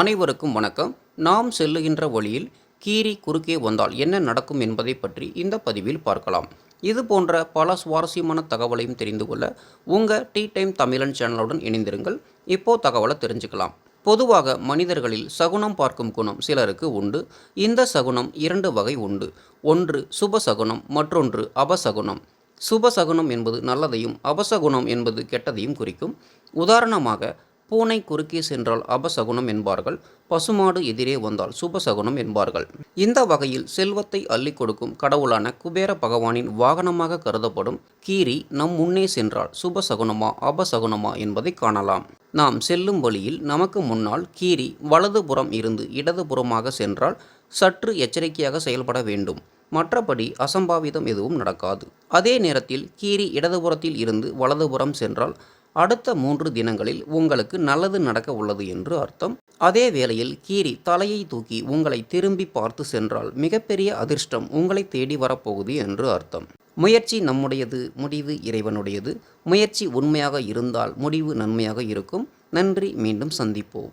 அனைவருக்கும் வணக்கம். நாம் செல்லுகின்ற வழியில் கீரி குறுக்கே வந்தால் என்ன நடக்கும் என்பதை பற்றி இந்த பதிவில் பார்க்கலாம். இது போன்ற பல சுவாரஸ்யமான தகவலையும் தெரிந்து கொள்ள உங்கள் டீ டைம் தமிழன் சேனலுடன் இணைந்திருங்கள். இப்போ தகவலை தெரிஞ்சுக்கலாம். பொதுவாக மனிதர்களில் சகுனம் பார்க்கும் குணம் சிலருக்கு உண்டு. இந்த சகுனம் இரண்டு வகை உண்டு. ஒன்று சுப சகுனம் மற்றொன்று அபசகுனம். சுபசகுனம் என்பது நல்லதையும் அபசகுணம் என்பது கெட்டதையும் குறிக்கும். உதாரணமாக பூனை குறுக்கே சென்றால் அபசகுனம் என்பார்கள். பசுமாடு எதிரே வந்தால் சுபசகுனம் என்பார்கள். இந்த வகையில் செல்வத்தை அள்ளிக் கொடுக்கும் கடவுளான குபேர பகவானின் வாகனமாக கருதப்படும் கீரி நம் முன்னே சென்றால் சுபசகுனமா அபசகுனமா என்பதை காணலாம். நாம் செல்லும் வழியில் நமக்கு முன்னால் கீரி வலதுபுறம் இருந்து இடதுபுறமாக சென்றால் சற்று எச்சரிக்கையாக செயல்பட வேண்டும். மற்றபடி அசம்பாவிதம் எதுவும் நடக்காது. அதே நேரத்தில் கீரி இடதுபுறத்தில் இருந்து வலதுபுறம் சென்றால் அடுத்த மூன்று தினங்களில் உங்களுக்கு நல்லது நடக்க உள்ளது என்று அர்த்தம். அதே வேளையில் கீரி தலையை தூக்கி உங்களை திரும்பி பார்த்து சென்றால் மிகப்பெரிய அதிர்ஷ்டம் உங்களை தேடி வரப்போகுது என்று அர்த்தம். முயற்சி நம்முடையது முடிவு இறைவனுடையது. முயற்சி உண்மையாக இருந்தால் முடிவு நன்மையாக இருக்கும். நன்றி மீண்டும் சந்திப்போம்.